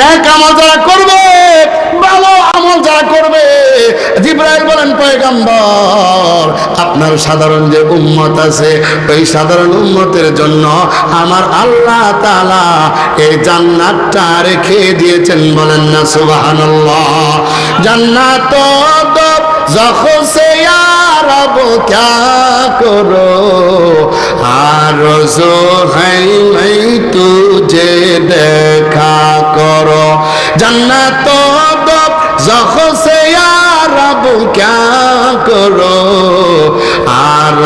ন্যাক আমল যারা করবে, ভালো আমল যারা করবে, জিব্রাইল বলেন পয়গাম্বর, আপনার সাধারণ যে উম্মত আছে, ওই সাধারণ উম্মতের জন্য আমার আল্লাহ তালা এই জান্নাতটা রেখে দিয়েছেন বলেন না, সুবহানাল্লাহ। জান্নাত যখন সে আরব ক্যা করো, আর হাই মাই তুঝে দেখা করো। জান্নাত যখন সে আরব ক্যা করো, আর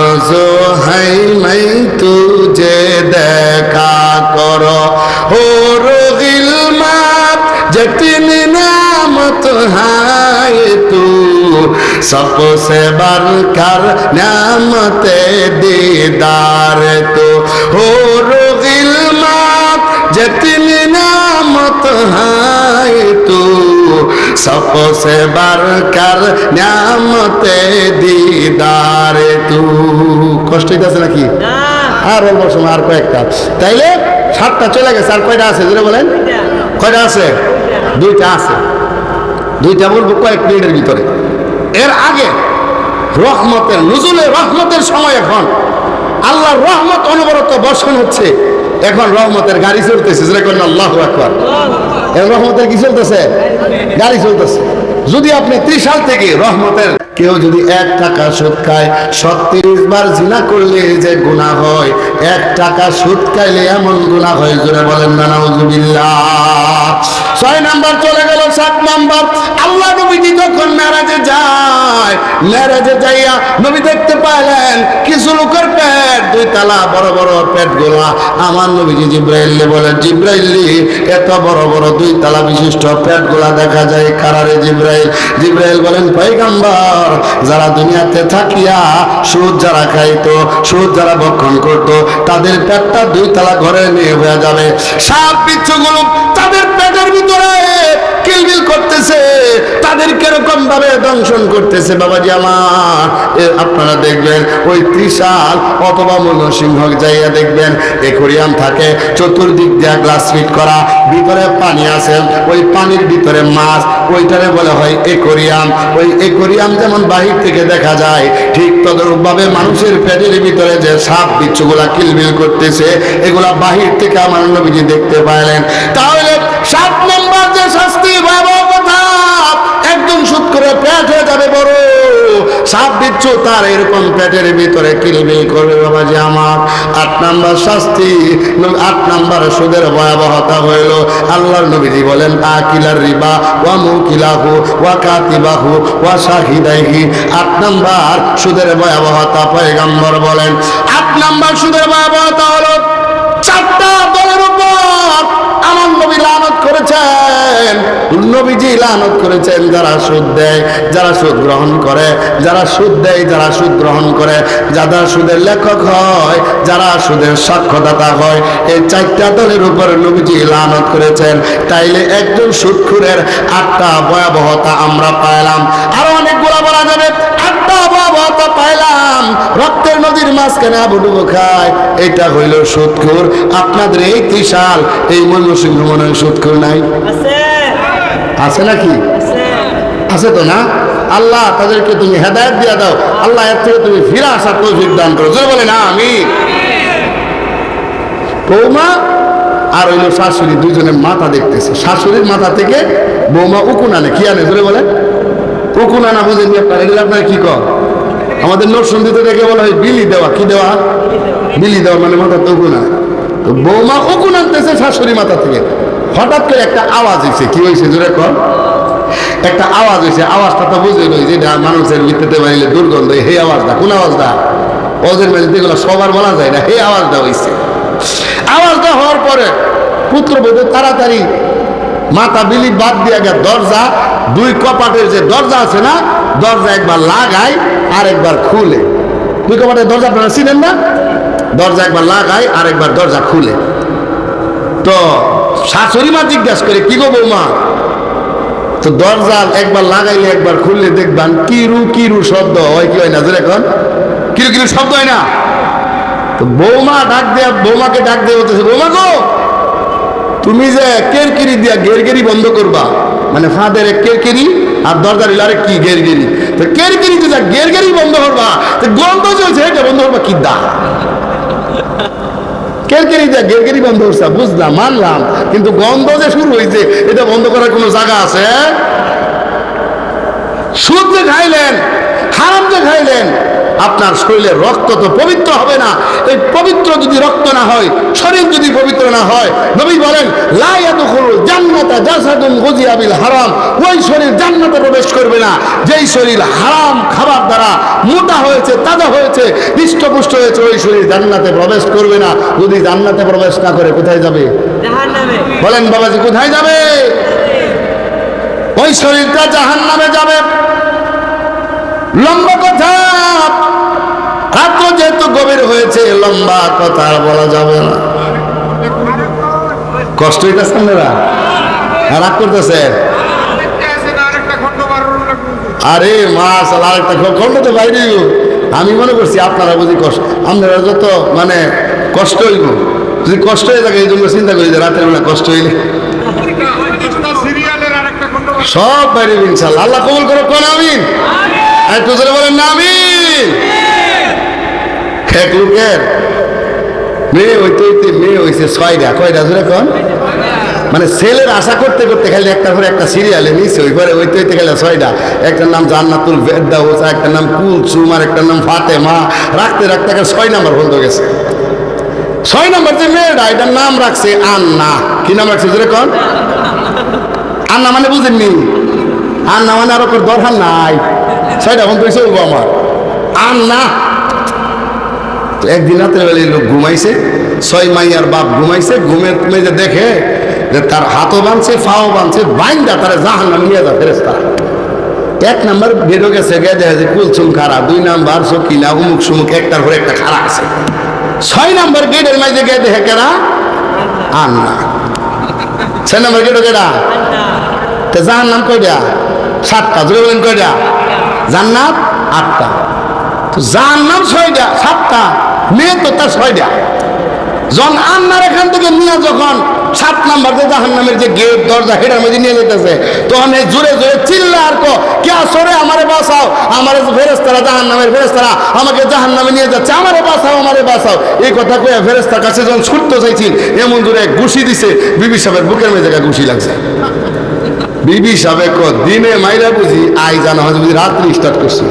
सबसे बढ़कर नामत दीदार तो हो गिलमात जतनी नामत है तू सबसे बढ़कर नामत दीदार तू কষ্ট হইতেছে নাকি আর অল্প সময় আর কয়েকটা তাইলে সাতটা চলে গেছে আর কয়টা আছে যেটা বলেন কয়টা আছে দুইটা আছে দুইটা বলবো কয়েক মিনিটের ভিতরে এর আগে রহমতের, নজরুলের রহমতের সময় এখন। আল্লাহর রহমত অনবরত বর্ষণ হচ্ছে। এখন রহমতের গাড়ি চলতেছে যেরকম আল্লাহ আকবর। রহমতের কি চলতেছে? গাড়ি চলতেছে। যদি আপনি ত্রিশাল থেকে রহমতের কেউ যদি এক টাকা সুদ খায় সত্তিরিশ বার জিনা করলে যে গুণা হয়, এক টাকা সুদ খাইলে এমন গুণা হয়, জোরে বলেন না, নাউজুবিল্লাহ। ছয় নাম্বার চলে গেল, সাত নাম্বার। আল্লাহ নবীজি যখন মেরাজে যায় মেরাজে যাইয়া নবী দেখতে পাইলেন, কিছু পেট দুই তালা বড় বড় পেট গোলা আমার নবীজি জিব্রাইলে বলে জিব্রাইলি এত বড় বড় দুই তালা বিশিষ্ট পেট গোলা দেখা যায় কারারে জিব্রাইল? জিব্রাইল বলেন, পয়গাম্বার, যারা দুনিয়াতে থাকিয়া সুদ যারা খাইতো, সুদ যারা ভক্ষণ করতো, তাদের পেটটা দুই তালা ঘরে নিয়ে হয়ে যাবে। সাপ বিচ্ছুগুলো তাদের পেটের ভিতরে করতেছে তাদের কীরকম ভাবে দংশন করতেছে, বাবাজি আমার। আপনারা দেখবেন, ওই ত্রিশাল অথবা মনসিংহ যাইয়া দেখবেন একুরিয়াম থাকে, চতুর্দিক দিয়ে গ্লাস ফিট করা, ভিতরে পানি আছে, ওই পানির ভিতরে মাছ, ওইটারে বলে হয় একুরিয়াম। ওই একুরিয়াম যেমন বাহির থেকে দেখা যায়, ঠিক তদরূপ ভাবে মানুষের পেটের ভিতরে যে সাপ বিচ্ছুগুলা কিলবিল করতেছে, এগুলা বাহির থেকে আমার নবীজি দেখতে পাইলেন। তাহলে সাত নম্বর যে শাস্তি সুদ করে পেট হয়ে যাবে বড়। সাপ বিচ্ছু তার এরকম পেটের ভিতরে কিলবিল করবে বাবা যে আমার। আট নাম্বার শাস্তি, আট নাম্বার সুদের ভয়াবহতা হইল। আল্লাহর নবীজি বলেন, আকিলার রিবা ওয়া মুকিলাহু ওয়া কাতিবাহু ওয়া শাহিদাইহি। আট নাম্বার সুদের ভয়াবহতা পয়গাম্বর বলেন। আট নাম্বার সুদের ভয়াবহতা হলো চারটা দলের উপর। আমার নবী লানত করেছেন। নবীজি লানত করেছেন, যারা সুদ দেয়, যারা সুদ গ্রহণ করে, যারা সুদ দেয়, যারা সুদ গ্রহণ করে। যারা সুদের লেখক হয়, যারা সুদের সাক্ষ্যদাতা হয়, এই চারটা দলের উপর নবীজি লানত করেছেন। তাইলে একজন সুদখুরের আটটা ভয়াবহতা আমরা পাইলাম। আরও অনেকগুলো বলা যাবে রক্তের নদীর মাঝখানে আবুডুবু খায়, এটা হইল সুদখুর আপনাদের এই ত্রিশাল, এই ময়মনসিংহ মনে হয় সুদখুর নাই? আছে। আছে নাকি? আছে তো না? আল্লাহ তাদেরকে তুমি হেদায়ত দিয়ে দাও। আল্লাহ এর থেকে তুমি ফিরে আসার তৌফিক দান করো। জোরে বলে না আমি বৌমা আর হইল শাশুড়ি দুইজনের মাথা দেখতেছে। শাশুড়ির মাথা থেকে বৌমা উকুন আনে। কি আনে? ধরে বলে উকুন আনা বুঝেন আপনার? এগুলো আপনারা কি কর আমাদের নরসন্দিতে দেখে বলা হয় বিলি দেওয়া। কি দেওয়া? বিলি দেওয়া মানে মাথা তো উকুন তো বৌমা উকুন আনতেছে শাশুড়ি মাথা থেকে। হঠাৎ করে একটা আওয়াজ হয়েছে কি হয়েছে জোরে কর একটা আওয়াজ হয়েছে আওয়াজটা তো বুঝে নই যেটা মানুষের ভিত্তিতে বাড়িলে দুর্গন্ধ হে আওয়াজটা, কোন আওয়াজটা? ওদের মেঝে এগুলো সবার বলা যায় না হে আওয়াজটা হয়েছে আওয়াজটা হওয়ার পরে পুত্র পুত্রবধূ তাড়াতাড়ি মাথা বিলি বাদ দিয়ে আগে দরজা, দুই কপাটের যে দরজা আছে না, দরজা একবার লাগায় আর একবার খুলে। দুই কপাটের দরজা আপনারা চিনেন না? দরজা একবার লাগায় আর একবার দরজা খুলে। তো শাশুড়ি মা জিজ্ঞাসা করে, কি গো বৌমা? তো দরজা একবার লাগাইলে একবার খুললে দেখবেন কিরু কিরু শব্দ হয়, কি হয় না? যেন এখন কিরু কিরু শব্দ হয় না? তো বৌমা ডাক দেয়া, বৌমাকে ডাক দিয়ে বলতেছে, বৌমা গো, তুমি যে কেরকেরি দিয়া গেরগেরি বন্ধ করবা মানে ফাঁদের এক কেরকেরি আর দরজার ইলারে কি গেরগেরি। তো কেরকেরি যে গেরগেরি বন্ধ করবা, তো গন্ধ চলছে এটা বন্ধ করবা কি দা? কেরকেরি বন্ধ বুঝলাম, মানলাম। কিন্তু গন্ধ যে শুরু হয়েছে, এটা বন্ধ করার কোনো জায়গা আছে? সুদ যে খাইলেন হারাম যে খাইলেন, আপনার শরীরের রক্ত তো পবিত্র হবে না। এই পবিত্র যদি রক্ত না হয়, শরীর যদি পবিত্র না হয়, নবী বলেন জান্নাতা জাসাদুন গুজিয়া বিল হারাম। ওই শরীর জান্নাতে প্রবেশ করবে না। যেই শরীর হারাম খাবার দ্বারা মোটা হয়েছে, তাজা হয়েছে হৃষ্টপুষ্ট হয়েছে ওই শরীর জান্নাতে প্রবেশ করবে না। যদি জান্নাতে প্রবেশ না করে কোথায় যাবে? বলেন বাবাজি কোথায় যাবে? ওই শরীরটা জাহান নামে যাবে। লম্বা কথা। রাত্র যেহেতু গভীর হয়েছে লম্বা কথা আর বলা যাবে না। কষ্ট হইতেছে আপনারা? হ্যাঁ, রাগ করতেছে? আরে মাস আরেকটা খন্ড তো বাইরে আমি মনে করছি আপনারা বুঝি কষ্ট আপনারা যত মানে কষ্ট হইব, যদি কষ্ট হয়ে থাকে, এই জন্য চিন্তা করি যে রাতের বেলা কষ্ট হইলে। সব বাইরে ইনশাল্লাহ আল্লাহ কবুল করো কোন আমিন। একটু জোরে বলেন না এক মেয়ে হইতে হইতে মেয়ে হইছে ছয়টা। কয়টা? জোরে কন। মানে ছেলের আশা করতে করতে খালি একটা করে একটা সিরিয়ালে নিছে, ওই পরে হইতে হইতে গেলে ছয়টা। একটার নাম জান্নাতুল ফেরদাউস একটার নাম কুলসুম, আর একটার নাম ফাতেমা। রাখতে রাখতে একটা ছয় নাম্বার বন্ধ গেছে। ছয় নাম্বার যে মেয়েটা, এটার নাম রাখছে আন্না। কি নাম রাখছে জোরে কন? আন্না মানে বুঝেননি? আন্না মানে আর দরকার নাই। ছয়টা বন্ধ হয়েছে বলব আমার। আন্না। একদিন রাতের বেলায় লোক ঘুমাইছে, ছয় মাইয়ার বাপ ঘুমাইছে, ঘুমের মেয়ে দেখে তার হাতও বাঁধছে ফাও বাঁধছে, বাইন্দা তারা জাহান নাম নিয়ে যা ফেরেস্তা এক নাম্বার বেরো গেছে গে দেখা যায় খারা দুই নাম্বার সকিনা উমুক সুমুক, একটার পরে একটা খারা আছে। ছয় নাম্বার গেটের মাঝে গে দেখে কেনা আন্না। ছয় নাম্বার গেটও কেডা? তে জাহান নাম কয়টা সাতটা। জোরে বলেন কয়টা জান্নাত আটটা। তো যার নাম ছয়টা সাতটা। মেয়ে তো তার ছয় ছয়টা জন আন্নার এখান থেকে নিয়ে যখন সাত নাম্বার যে জাহান নামের যে গেট, দরজা হেটার মধ্যে নিয়ে যেতেছে তখন এই জোরে জোরে চিল্লা আর কো কে আসরে আমারে বাঁচাও, আমারে ফেরেস্তারা জাহান নামের ফেরেস্তারা আমাকে জাহান নামে নিয়ে যাচ্ছে, আমারে বাঁচাও আমারে বাঁচাও। এই কথা কয়ে ফেরেস্তার কাছে যখন ছুটতে চাইছি এমন জোরে ঘুষি দিছে, বিবি সাহেবের বুকের মেয়ে জায়গায় ঘুষি লাগছে। বিবি সাহেব কো দিনে মাইরা বুঝি, আই জানা হয় বুঝি রাত্রি স্টার্ট করছি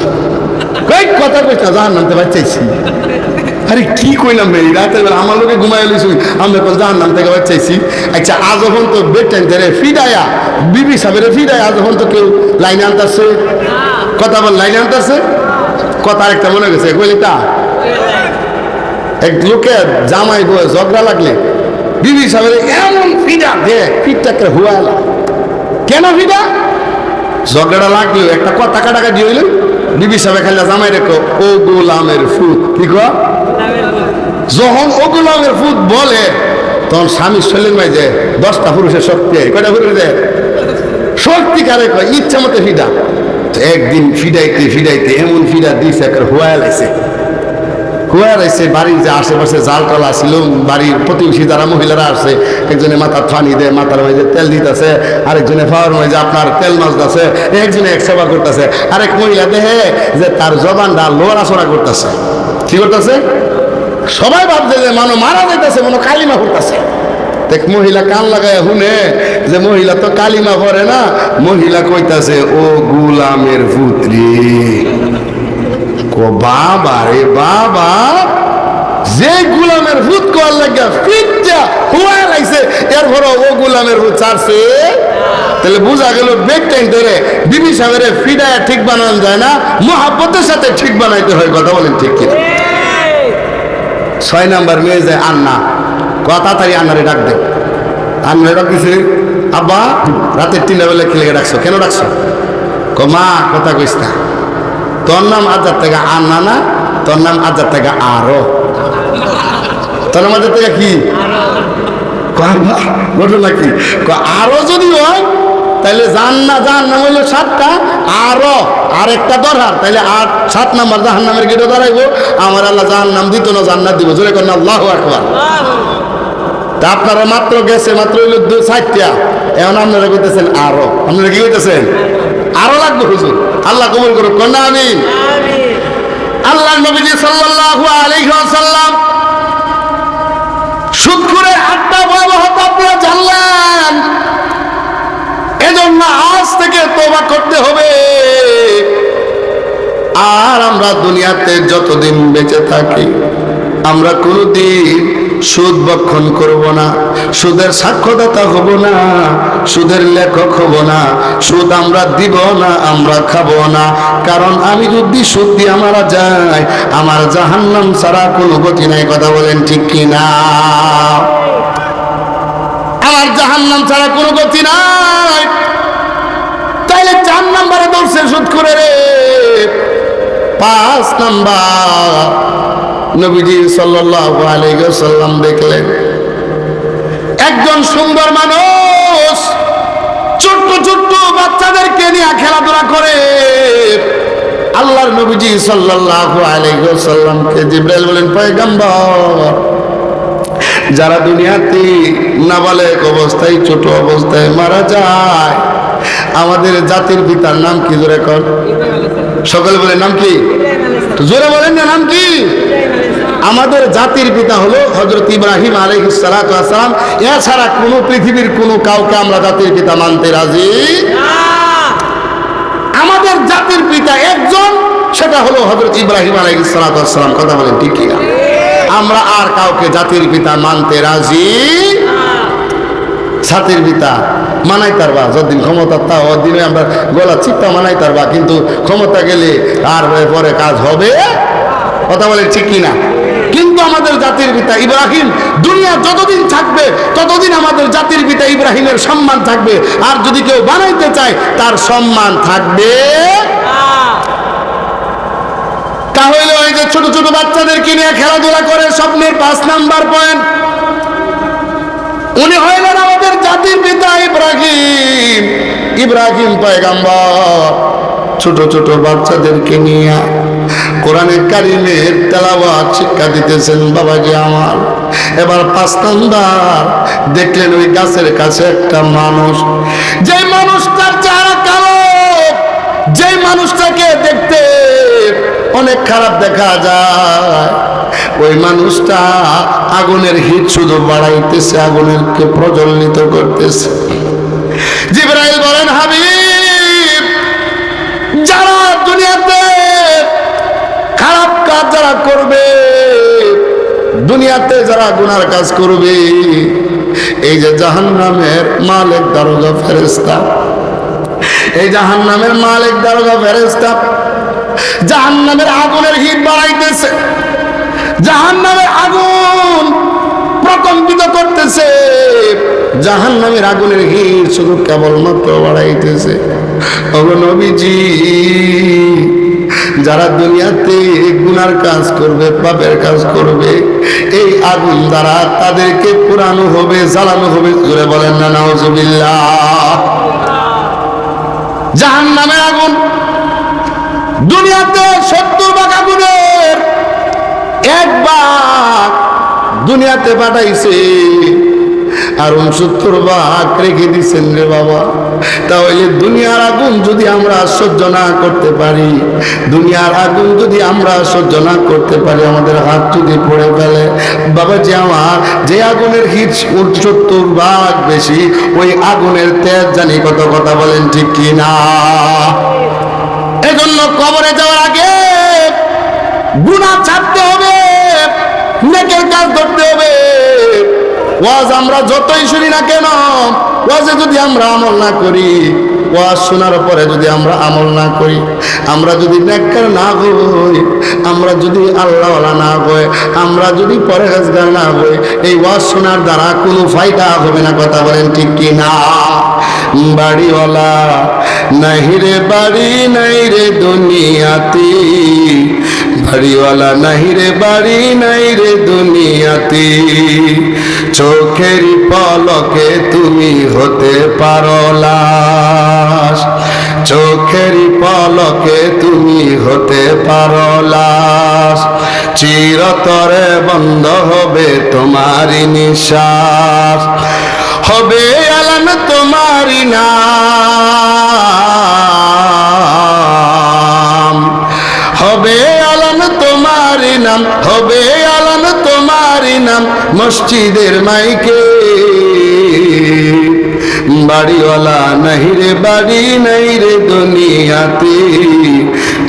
কয়েক কথা কইস জাহান নামতে বাচ্চাইছি আরে কি কইলাম ভাই রাতের বেলা আমার লোকে ঘুমাই লইছি আমরা এখন জাহান নাম থেকে বাচ্চাইছি আচ্ছা আজ যখন তো বেড টাইম ধরে ফিডায়া বিবি সাহেবের ফিডায়া আজ যখন তো কেউ লাইনে আনতেছে? কথা বল, লাইনে আনতেছে? কথা আরেকটা মনে গেছে, কইলি তা? এক লোকে জামাই বয়ে ঝগড়া লাগলে। বিবি সাহেবের এমন ফিডা দে ফিটটাকে হুয়ালা কেন ফিডা ঝগড়া লাগল একটা কথা কাটাকাটি হইল। বিবি সাহেব খাইলা জামাই রেখো, ও গোলামের কি কো যখন ওগুলামের গোলামের ফুট বলে, তখন স্বামী শৈলেন ভাই যে, দশটা পুরুষের শক্তি কয়টা পুরুষ দেয় শক্তি কারে কয় ইচ্ছা মতো ফিডা একদিন ফিডাইতে ফিডাইতে এমন ফিডা দিছে একটা হুয়া লাইছে হুয়া লাইছে বাড়ির যে আশেপাশে জাল টালা ছিল বাড়ির প্রতিবেশী যারা মহিলারা আসছে, একজনে মাথার ফানি দেয়, মাথার মাঝে তেল দিতেছে, আরেকজনে ফাওয়ার মাঝে আপনার তেল মাছ দিতেছে একজনে এক সেবা করতেছে। আরেক মহিলা দেখে যে তার জবান জবানটা লোড়াছড়া করতেছে। কি করতেছে? সবাই ভাবছে যে মানুষ মারা যাইতেছে, মনে কালিমা করতেছে দেখ, মহিলা কান লাগায় শুনে যে মহিলা তো কালিমা পড়ে না, মহিলা কইতাছে, ও গুলামের পুত্রী। বাবা রে বাবা। যে গুলামের ভূত কর লাগা ফিটটা হুয়া লাগছে এরপর ও গুলামের ভূত ছাড়ছে। তাহলে বোঝা গেল, বেগ টাইম ধরে বিবি সাহেবের ফিডায় ঠিক বানানো যায় না, মহাব্বতের সাথে ঠিক বানাইতে হয়, কথা বলেন ঠিক কিনা? ছয় নাম্বার মেয়ে যায় আন্না কথা তাড়াতাড়ি আন্নারে ডাক দে। আন্নারে ডাক দিছে, আব্বা, রাতের তিনটা বেলা খেলে ডাকছো? কেন ডাকছো? মা, কথা কইস না। তোর নাম আজার থেকে আর না না, তোর নাম আজার থেকে আরও। তোর নাম আজার থেকে কি? ঘটনা কি আরও যদি হয় তাহলে জান না জান নাম হইল সাতটা, আরও। আর একটা দরকার তাহলে আট সাত নাম্বার জাহান নামের গেটে দাঁড়াইবো আমার আল্লাহ জাহান নাম দিত না, জান্নাত দিব। জোরে কর না আল্লাহ আকবার। তা আপনারা মাত্র গেছে, মাত্র হইল দু চারটা এখন আপনারা কইতেছেন আরও। আপনারা কি কইতেছেন? আরও লাগবে হুজুর। আল্লাহ কবুল করুক। কন্যা আমিন। আল্লাহ নবীজি সাল্লাল্লাহু আলাইহি ওয়াসাল্লাম সুদ করে আড্ডা ভয়াবহতা আপনারা জানলেন। এজন্য আজ থেকে তোবা করতে হবে। আর আমরা দুনিয়াতে যতদিন বেঁচে থাকি আমরা কোনোদিন সুদ বক্ষণ করব না, সুদের সাক্ষ্যদাতা হব না, সুদের লেখক হব না, সুদ আমরা দিব না, আমরা খাব না। কারণ আমি যদি সুদ দিয়ে মারা যাই, আমার জাহান্নাম ছাড়া কোনো গতি নাই, কথা বলেন ঠিক কি না আমার জাহান্নাম ছাড়া কোনো গতি নাই। তাইলে চার নাম্বারে দৌড়ছে সুদ করে রে, পাঁচ নাম্বার। নবীজি ওয়াসাল্লাম দেখলেন, একজন সুন্দর মানুষ ছোট্ট ছোট্ট বাচ্চাদেরকে নিয়ে খেলাধুলা করে। আল্লাহর নবীজি সাল্লাল্লাহু আলাইহি ওয়াসাল্লামকে জিব্রাইল বলেন, পয়গম্বর, যারা দুনিয়াতে নাবালেক অবস্থায়, ছোট অবস্থায় মারা যায়, আমাদের জাতির পিতার নাম কি জোরে কর সকলে বলে নাম কি? জোরে বলেন না, নাম কি? আমাদের জাতির পিতা হলো হজরত ইব্রাহিম আলহিসালাম এছাড়া কোনো পৃথিবীর কোনো কাউকে আমরা জাতির পিতা মানতে রাজি আমাদের জাতির পিতা একজন, সেটা হলো হজরত ইব্রাহিম আলহিসালাম কথা বলেন, ঠিক কিনা? আমরা আর কাউকে জাতির পিতা মানতে রাজি জাতির পিতা মানাই তারবা, যতদিন ক্ষমতা তা দিনে আমরা গলা চিপা মানাই তারবা, কিন্তু ক্ষমতা গেলে আর পরে কাজ হবে? কথা বলে ঠিক কিনা? কিন্তু আমাদের জাতির পিতা ইব্রাহিম, দুনিয়া যতদিন থাকবে, ততদিন আমাদের জাতির পিতা ইব্রাহিমের সম্মান থাকবে। আর যদি কেউ বানাইতে চায়, তার সম্মান থাকবে তাহলে ওই যে ছোট ছোট বাচ্চাদেরকে নিয়ে খেলাধুলা করে, স্বপ্নের পাঁচ নাম্বার পয়েন্ট। উনি হইলেন আমাদের জাতির পিতা ইব্রাহিম। ইব্রাহিম পয়গাম্বর, ছোট ছোট বাচ্চাদেরকে নিয়ে কোরআনের কারিমের তেলাওয়াত শিক্ষা দিতেছেন বাবাজি আমার। এবার পাঁচ নাম্বার, দেখলেন ওই গাছের কাছে একটা মানুষ। যে মানুষটার চেহারা কালো যে মানুষটাকে দেখতে অনেক খারাপ দেখা যায়। ওই মানুষটা আগুনের হিট শুধু বাড়াইতেছে আগুনের কে প্রজ্বলিত করতেছে। দুনিয়াতে যারা গুনার কাজ করবে, এই যে জাহান্নামের মালিক, দারোগা ফেরেস্তা এই জাহান্নামের মালিক, দারোগা ফেরেস্তা জাহান্নামের আগুনের হিট বাড়াইতেছে। জাহান্নামের আগুন প্রকম্পিত করতেছে। জাহান্নামের আগুনের হিট শুধু কেবলমাত্র বাড়াইতেছে। নবীজি যারা দুনিয়াতে গুনার কাজ করবে, পাপের কাজ করবে, এই আগুন দ্বারা তাদেরকে পুরানো হবে, জ্বালানো হবে জুড়ে বলেন না, নাউজুবিল্লাহ। জাহান্নামের আগুন, দুনিয়াতে সত্তর ভাগ আগুনের, এক দুনিয়াতে পাঠাইছে। আর উনসত্তর ভাগ রেখে দিচ্ছেন রে বাবা। তাহলে দুনিয়ার আগুন যদি আমরা সহ্য না করতে পারি, দুনিয়ার আগুন যদি আমরা সহ্য না করতে পারি, আমাদের হাত যদি পড়ে ফেলে, বাবা যে আমার, যে আগুনের হিট সত্তর ভাগ বেশি, ওই আগুনের তেজ জানি কত কথা বলেন ঠিক কি না এজন্য কবরে যাওয়ার আগে গুণা ছাড়তে হবে, নেকের কাজ ধরতে হবে। ওয়াজ আমরা যতই শুনি না কেন, ওয়াজে যদি আমরা আমল না করি, ওয়াজ শোনার পরে যদি আমরা আমল না করি, আমরা যদি নেককার না হই, আমরা যদি আল্লাহওয়ালা না হই, আমরা যদি পরেজগার না হই, এই ওয়াজ শোনার দ্বারা কোনো ফায়দা হবে না, কথা বলেন ঠিক কি না? বাড়িওয়ালা, নাহি রে বাড়ি, নাই রে দুনিয়াতে। বাড়িওয়ালা, নাহি রে বাড়ি, নাই রে দুনিয়াতে। চোখের পলকে তুমি হতে পারো লাশ। চোখের পলকে তুমি হতে পারো লাশ। চিরতরে বন্ধ হবে তোমারই নিঃশ্বাস। হবে আলান তোমারই নাম। মসজিদের মাইকে। বাড়িওয়ালা নাহি রে, বাড়ি নাই রে দুনিয়াতে।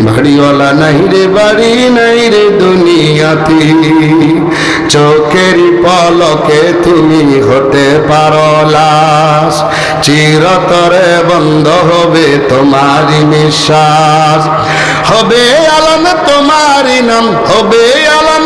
বাড়িওয়ালা নাহি রে, বাড়ি নাই রে দুনিয়াতে। চোখের পলকে তুমি হতে পারো লাশ। চিরতরে বন্ধ হবে তোমারই নিঃশ্বাস। হবে আলম তোমারই নাম, হবে আলম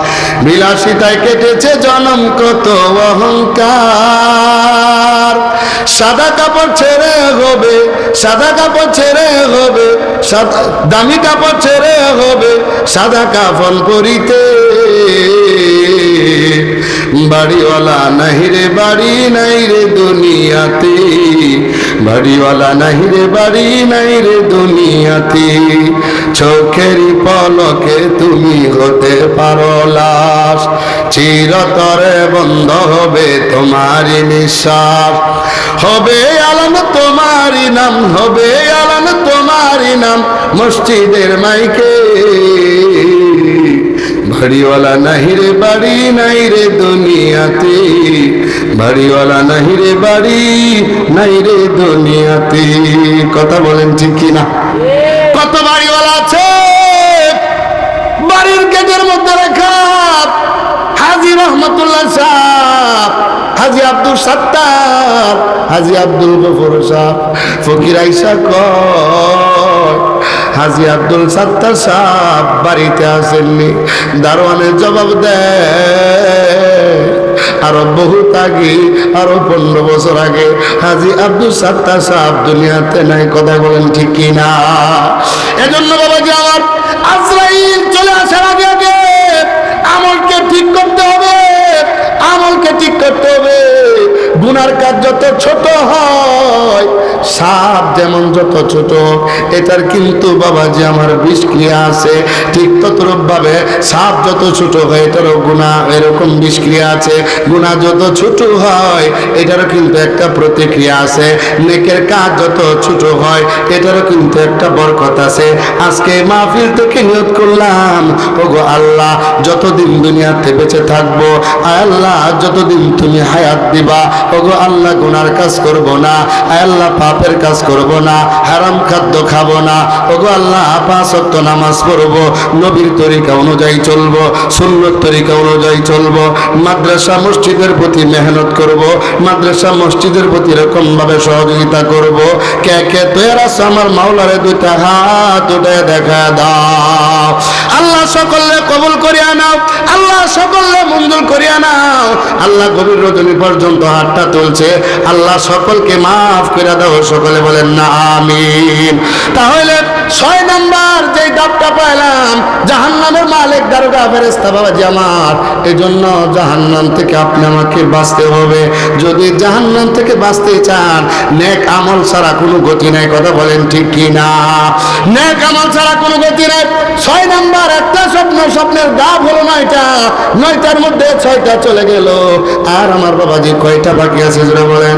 বিলাসিতায় কেটেছে জনম কত অহংকার। সাদা কাপড় ছেড়ে হবে, সাদা কাপড় ছেড়ে হবে দামি কাপড় ছেড়ে হবে, সাদা কাফন পরিতে। বাড়িওয়ালা নাহি রে, বাড়ি নাই রে দুনিয়াতে। বাড়িওয়ালা নাহি রে, বাড়ি নাই রে দুনিয়াতে। চোখেরই পলকে তুমি হতে পারো লাশ। চিরতরে বন্ধ হবে তোমারই নিঃশ্বাস। হবে আলম তোমারই নাম, হবে আলম তোমারই নাম মসজিদের মাইকে। বাড়িওয়ালা নাহি রে, বাড়ি নাই রে দুনিয়াতে। বাড়িওয়ালা নাহি রে বাড়ি, নাই রে দুনিয়াতে। কথা বলেন ঠিক কিনা? কত বাড়িওয়ালা আছে? বাড়ির গেটের মধ্যে রাখা। হাজি রহমতুল্লাহ সাহ হাজি আব্দুল সাত্তার হাজি আব্দুল গফর সাহ ফকির আইসা কয়, হাজি আব্দুল সাত্তার সাহ বাড়িতে আসেননি। দারোয়ানের জবাব দেয়। আরও বহুত আগে আরও পনেরো বছর আগে হাজি আব্দুল সাত্তা সাহ দুনিয়াতে নাই, কথা বলেন ঠিক কিনা? এজন্য বাবা যে আমার আজরাইল চলে আসার আগে আগে আমলকে ঠিক করতে হবে, আমলকে ঠিক করতে হবে। গুনার কাজ যত ছোট হয়, সাপ যেমন যত ছোট এটার কিন্তু বাবা যে আমার বিষক্রিয়া আছে। ঠিক ততরূপ ভাবে সাপ যত ছোট হয়, এটারও গুণা এরকম বিষক্রিয়া আছে। গুণা যত ছোট হয়, এটারও কিন্তু একটা প্রতিক্রিয়া আছে। নেকের কাজ যত ছোট হয়, এটারও কিন্তু একটা বরকত আছে। আজকে মাহফিল থেকে নিয়োগ করলাম। ওগো আল্লাহ, যতদিন দুনিয়াতে বেঁচে থাকব আল্লাহ, যতদিন তুমি হায়াত দিবা ওগো আল্লাহ গুনার কাজ করব না আল্লাহ পাপের কাজ করব না, হারাম খাদ্য খাব না। ওগো আল্লাহ, পাঁচ ওয়াক্ত নামাজ পড়ব, নবীর তরিকা অনুযায়ী চলবো সুন্নত তরিকা অনুযায়ী চলবো, মাদ্রাসা মসজিদের প্রতি মেহনত করব, মাদ্রাসা মসজিদের প্রতি এরকম ভাবে সহযোগিতা করব। কে কে তৈর আমার মাওলারে দুইটা হাত উঠে দেখা দাও। আল্লাহ সকলে কবুল করিয়া নাও, আল্লাহ সকলে মঞ্জুর করিয়া নাও। আল্লাহ গভীর রজনী পর্যন্ত হাতটা তুলছে। আল্লাহ সকলকে মাফ করে দাও। সকলে বলেন না আমিন। তাহলে ছয় নাম্বার যে ডাবটা পাইলাম। জাহান্নামের মালিক দারোগা ফেরেস্তা বাবাজি আমার এই জন্য জাহান্নাম থেকে আপনি আমাকে বাঁচতে হবে। যদি জাহান্নাম থেকে বাঁচতে চান, নেক আমল ছাড়া কোনো গতি নাই। কথা বলেন ঠিক কি না? নেক আমল ছাড়া কোনো গতি নাই। ছয় নাম্বার, একটা স্বপ্ন, স্বপ্নের দাব হলো নয়টা। নয়টার মধ্যে ছয়টা চলে গেল। আর আমার বাবাজি কয়টা বাকি আছে যেটা বলেন?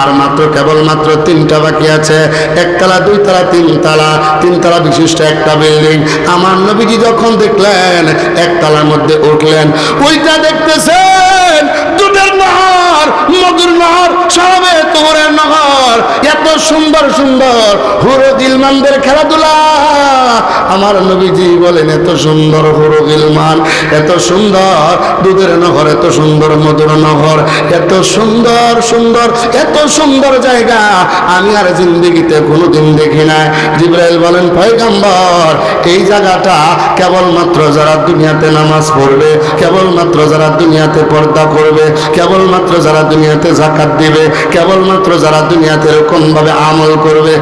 আর মাত্র কেবলমাত্র তিনটা বাকি আছে। একতলা, দুইতলা, তিনতলা। তিনতলা বিশিষ্ট একটা বিল্ডিং আমার নবীজি যখন দেখলেন, একতলার মধ্যে উঠলেন, ওইটা দেখতেছেন, দুধের নহর, মধুর নহর, সবে তোরের নহর, এত সুন্দর সুন্দর হুরো দিলমানদের খেলাধুলা। আমার নবীজি বলেন, এত সুন্দর হরু গিলমান এত সুন্দর দুধের নহর, এত সুন্দর মধুর নহর, এত সুন্দর সুন্দর, এত সুন্দর জায়গা আমি আর জিন্দিগিতে কোনোদিন দেখি না জিব্রাইল বলেন, পয়গাম্বর, এই জায়গাটা কেবলমাত্র যারা দুনিয়াতে নামাজ পড়বে, কেবলমাত্র যারা দুনিয়াতে পর্দা করবে, কেবলমাত্র যারা দুনিয়াতে জাকাত দিবে, কেবলমাত্র যারা দুনিয়াতে এরকম ভাবে আমল করবে